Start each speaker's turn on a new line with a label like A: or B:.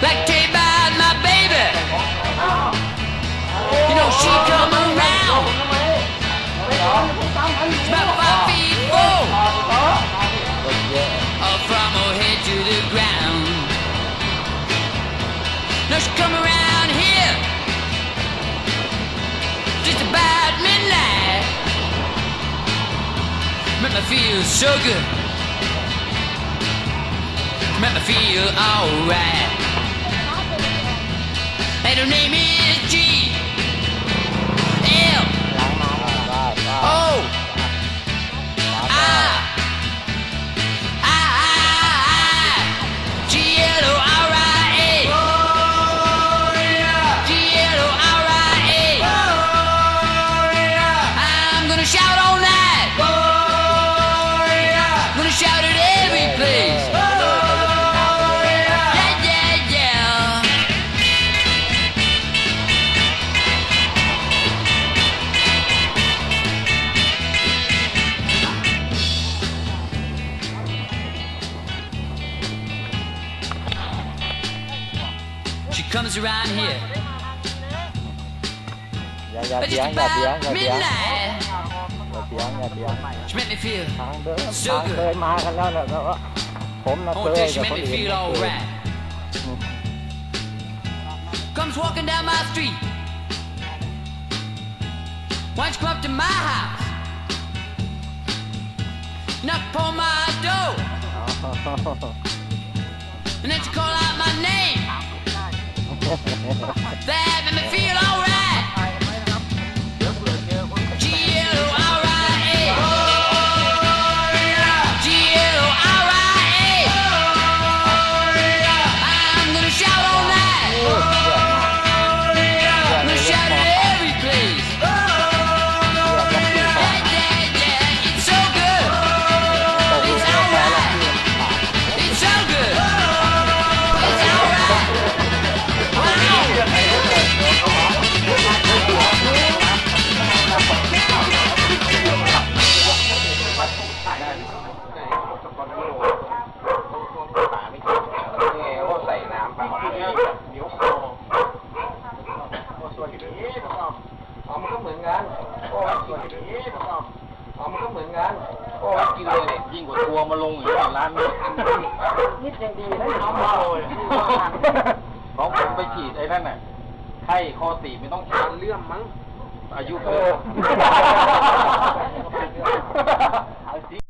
A: That
B: came out my baby. You know, she come around.
A: It's
B: about five
A: feet four. Oh, from her head to the ground. Now she come around here. Just about midnight. Make me feel so good. Make me feel alright. Her name is comes around here. But just about midnight. She made me feel so good. Oh, she made me feel alright. Comes walking down my street. Why don't you come up to my house? Knock upon my door. and then you call out my name.
C: Até! อ๋อมันก็เหมือนกันโอ้ส่วนนี้ประกอบอ๋อมันก็เหมือนกันโอ้กินเลยเนี่ยยิ่งกว่าทัวร์มาลงอยู่ร้านนี้นิดยังดีนะน้องมาเลยของผมไปฉีดไอ้นั่นน่ะไข้คอตีบไม่ต้องทานเลื่อมมั้งอายุเกิน